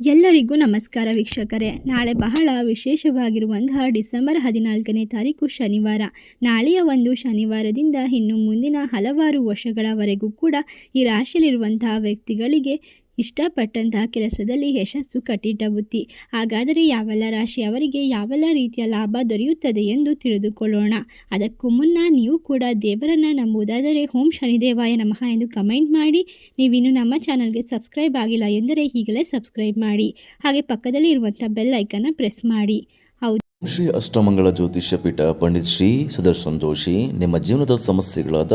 ಎಲ್ಲರಿಗೂ ನಮಸ್ಕಾರ ವೀಕ್ಷಕರೇ. ನಾಳೆ ಬಹಳ ವಿಶೇಷವಾಗಿರುವಂತಹ ಡಿಸೆಂಬರ್ ಹದಿನಾಲ್ಕನೇ ತಾರೀಕು ಶನಿವಾರ. ನಾಳೆಯ ಒಂದು ಶನಿವಾರದಿಂದ ಇನ್ನು ಮುಂದಿನ ಹಲವಾರು ವರ್ಷಗಳವರೆಗೂ ಕೂಡ ಈ ರಾಶಿಯಲ್ಲಿರುವಂತಹ ವ್ಯಕ್ತಿಗಳಿಗೆ ಇಷ್ಟಪಟ್ಟಂತಹ ಕೆಲಸದಲ್ಲಿ ಯಶಸ್ಸು ಕಟ್ಟಿಟ್ಟ ಬುತ್ತಿ ಹಾಗಾದರೆ ಯಾವೆಲ್ಲ ರಾಶಿಯವರಿಗೆ ಯಾವೆಲ್ಲ ರೀತಿಯ ಲಾಭ ದೊರೆಯುತ್ತದೆ ಎಂದು ತಿಳಿದುಕೊಳ್ಳೋಣ. ಅದಕ್ಕೂ ಮುನ್ನ ನೀವು ಕೂಡ ದೇವರನ್ನು ನಂಬುವುದಾದರೆ ಓಂ ಶನಿದೇವಾಯ ನಮಃ ಎಂದು ಕಮೆಂಟ್ ಮಾಡಿ. ನೀವಿನ್ನು ನಮ್ಮ ಚಾನಲ್ಗೆ ಸಬ್ಸ್ಕ್ರೈಬ್ ಆಗಿಲ್ಲ ಎಂದರೆ ಈಗಲೇ ಸಬ್ಸ್ಕ್ರೈಬ್ ಮಾಡಿ. ಹಾಗೆ ಪಕ್ಕದಲ್ಲಿ ಇರುವಂಥ ಬೆಲ್ ಐಕನ್ನ ಪ್ರೆಸ್ ಮಾಡಿ. ಹೌದು. ಶ್ರೀ ಅಷ್ಟಮಂಗಳ ಜ್ಯೋತಿಷ್ಯ ಪೀಠ ಪಂಡಿತ್ ಶ್ರೀ ಸುದರ್ಶನ್ ಜೋಶಿ, ನಿಮ್ಮ ಜೀವನದ ಸಮಸ್ಯೆಗಳಾದ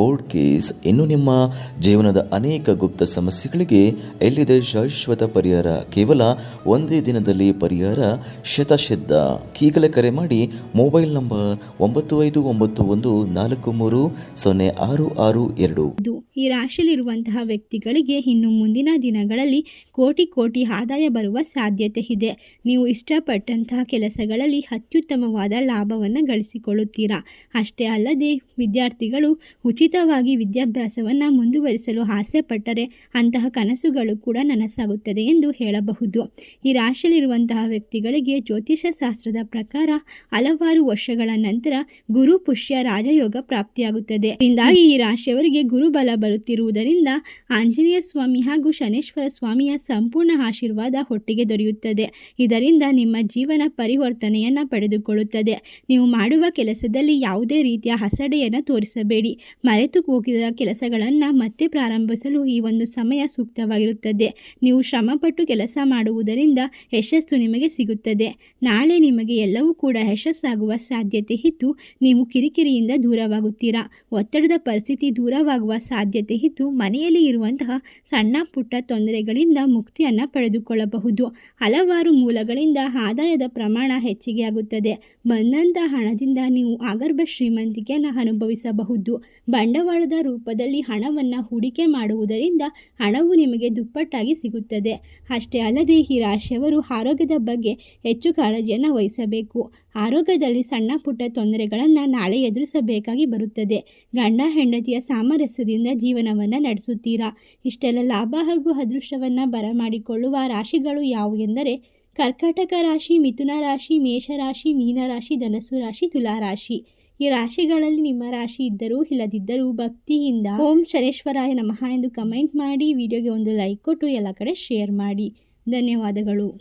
ಕೋರ್ಟ್ ಕೇಸ್, ಇನ್ನು ನಿಮ್ಮ ಜೀವನದ ಅನೇಕ ಗುಪ್ತ ಸಮಸ್ಯೆಗಳಿಗೆ ಎಲ್ಲಿದೆ ಶಾಶ್ವತ ಪರಿಹಾರ? ಕೇವಲ ಒಂದೇ ದಿನದಲ್ಲಿ ಪರಿಹಾರ? ಶತಸಿದ್ಧ ಈಗಲೇ ಕರೆ ಮಾಡಿ ಮೊಬೈಲ್ ನಂಬರ್ ಒಂಬತ್ತು ಐದು ಒಂಬತ್ತು ಒಂದು ನಾಲ್ಕು ಮೂರು ಸೊನ್ನೆ ಆರು ಆರು ಎರಡು. ಇದು ಈ ರಾಶಿಯಲ್ಲಿರುವಂತಹ ವ್ಯಕ್ತಿಗಳಿಗೆ ಇನ್ನು ಮುಂದಿನ ದಿನಗಳಲ್ಲಿ ಕೋಟಿ ಕೋಟಿ ಆದಾಯ ಬರುವ ಸಾಧ್ಯತೆ ಇದೆ. ನೀವು ಇಷ್ಟಪಟ್ಟಂತಹ ಕೆಲಸಗಳಲ್ಲಿ ಅತ್ಯುತ್ತಮವಾದ ಲಾಭವನ್ನು ಗಳಿಸಿಕೊಳ್ಳುತ್ತೀರಾ? ಅಷ್ಟೇ ಅಲ್ಲದೆ ವಿದ್ಯಾರ್ಥಿಗಳು ಉಚಿತವಾಗಿ ವಿದ್ಯಾಭ್ಯಾಸವನ್ನು ಮುಂದುವರಿಸಲು ಆಸೆ ಪಟ್ಟರೆ ಅಂತಹ ಕನಸುಗಳು ಕೂಡ ನನಸಾಗುತ್ತದೆ ಎಂದು ಹೇಳಬಹುದು. ಈ ರಾಶಿಯಲ್ಲಿರುವಂತಹ ವ್ಯಕ್ತಿಗಳಿಗೆ ಜ್ಯೋತಿಷ ಶಾಸ್ತ್ರದ ಪ್ರಕಾರ ಹಲವಾರು ವರ್ಷಗಳ ನಂತರ ಗುರು ಪುಷ್ಯ ರಾಜಯೋಗ ಪ್ರಾಪ್ತಿಯಾಗುತ್ತದೆ. ಹಿಂದಾಗಿ ಈ ರಾಶಿಯವರಿಗೆ ಗುರುಬಲ ಬರುತ್ತಿರುವುದರಿಂದ ಆಂಜನೇಯ ಸ್ವಾಮಿ ಹಾಗೂ ಶನೇಶ್ವರ ಸ್ವಾಮಿಯ ಸಂಪೂರ್ಣ ಆಶೀರ್ವಾದ ಹೊಟ್ಟಿಗೆ ದೊರೆಯುತ್ತದೆ. ಇದರಿಂದ ನಿಮ್ಮ ಜೀವನ ಪರಿವರ್ತನೆಯನ್ನು ಪಡೆದುಕೊಳ್ಳುತ್ತದೆ. ನೀವು ಮಾಡುವ ಕೆಲಸದಲ್ಲಿ ಯಾವುದೇ ರೀತಿಯ ಹಸಡೆಯನ್ನು ತೋರಿಸಬೇಡಿ. ಮರೆತು ಹೋಗಿದ ಕೆಲಸಗಳನ್ನು ಮತ್ತೆ ಪ್ರಾರಂಭಿಸಲು ಈ ಒಂದು ಸಮಯ ಸೂಕ್ತವಾಗಿರುತ್ತದೆ. ನೀವು ಶ್ರಮಪಟ್ಟು ಕೆಲಸ ಮಾಡುವುದರಿಂದ ಯಶಸ್ಸು ನಿಮಗೆ ಸಿಗುತ್ತದೆ. ನಾಳೆ ನಿಮಗೆ ಎಲ್ಲವೂ ಕೂಡ ಯಶಸ್ಸಾಗುವ ಸಾಧ್ಯತೆ ಇದ್ದು, ನೀವು ಕಿರಿಕಿರಿಯಿಂದ ದೂರವಾಗುತ್ತೀರಾ? ಒತ್ತಡದ ಪರಿಸ್ಥಿತಿ ದೂರವಾಗುವ ಸಾಧ್ಯತೆ ಇದ್ದು, ಮನೆಯಲ್ಲಿ ಇರುವಂತಹ ಸಣ್ಣ ಪುಟ್ಟ ತೊಂದರೆಗಳಿಂದ ಮುಕ್ತಿಯನ್ನು ಪಡೆದುಕೊಳ್ಳಬಹುದು. ಹಲವಾರು ಮೂಲಗಳಿಂದ ಆದಾಯದ ಪ್ರಮಾಣ ಹೆಚ್ಚಿಗೆ ಆಗುತ್ತದೆ. ಬಂದಂತಹ ಹಣದಿಂದ ನೀವು ಆಗರ್ಭ ಶ್ರೀಮಂತಿಕೆಯನ್ನು ಅನುಭವಿಸಬಹುದು. ಬಂಡವಾಳದ ರೂಪದಲ್ಲಿ ಹಣವನ್ನು ಹೂಡಿಕೆ ಮಾಡುವುದರಿಂದ ಹಣವು ನಿಮಗೆ ದುಪ್ಪಟ್ಟಾಗಿ ಸಿಗುತ್ತದೆ. ಅಷ್ಟೇ ಅಲ್ಲದೆ ಈ ರಾಶಿಯವರು ಆರೋಗ್ಯದ ಬಗ್ಗೆ ಹೆಚ್ಚು ಕಾಳಜಿಯನ್ನು ವಹಿಸಬೇಕು. ಆರೋಗ್ಯದಲ್ಲಿ ಸಣ್ಣ ಪುಟ್ಟ ತೊಂದರೆಗಳನ್ನು ನಾಳೆ ಎದುರಿಸಬೇಕಾಗಿ ಬರುತ್ತದೆ. ಗಂಡ ಹೆಂಡತಿಯ ಸಾಮರಸ್ಯದಿಂದ ಜೀವನವನ್ನು ನಡೆಸುತ್ತೀರಾ? ಇಷ್ಟೆಲ್ಲ ಲಾಭ ಹಾಗೂ ಅದೃಷ್ಟವನ್ನು ಬರಮಾಡಿಕೊಳ್ಳುವ ರಾಶಿಗಳು ಯಾವುವು ಎಂದರೆ ಕರ್ಕಾಟಕ ರಾಶಿ, ಮಿಥುನ ರಾಶಿ, ಮೇಷರಾಶಿ, ಮೀನರಾಶಿ, ಧನಸ್ಸು ರಾಶಿ ತುಲಾರಾಶಿ ಈ ರಾಶಿಗಳಲ್ಲಿ ನಿಮ್ಮ ರಾಶಿ ಇದ್ದರೂ ಇಲ್ಲದಿದ್ದರೂ ಭಕ್ತಿಯಿಂದ ಓಂ ಶನೇಶ್ವರಾಯ ನಮಃ ಎಂದು ಕಮೆಂಟ್ ಮಾಡಿ, ವಿಡಿಯೋಗೆ ಒಂದು ಲೈಕ್ ಕೊಟ್ಟು ಎಲ್ಲ ಕಡೆ ಶೇರ್ ಮಾಡಿ. ಧನ್ಯವಾದಗಳು.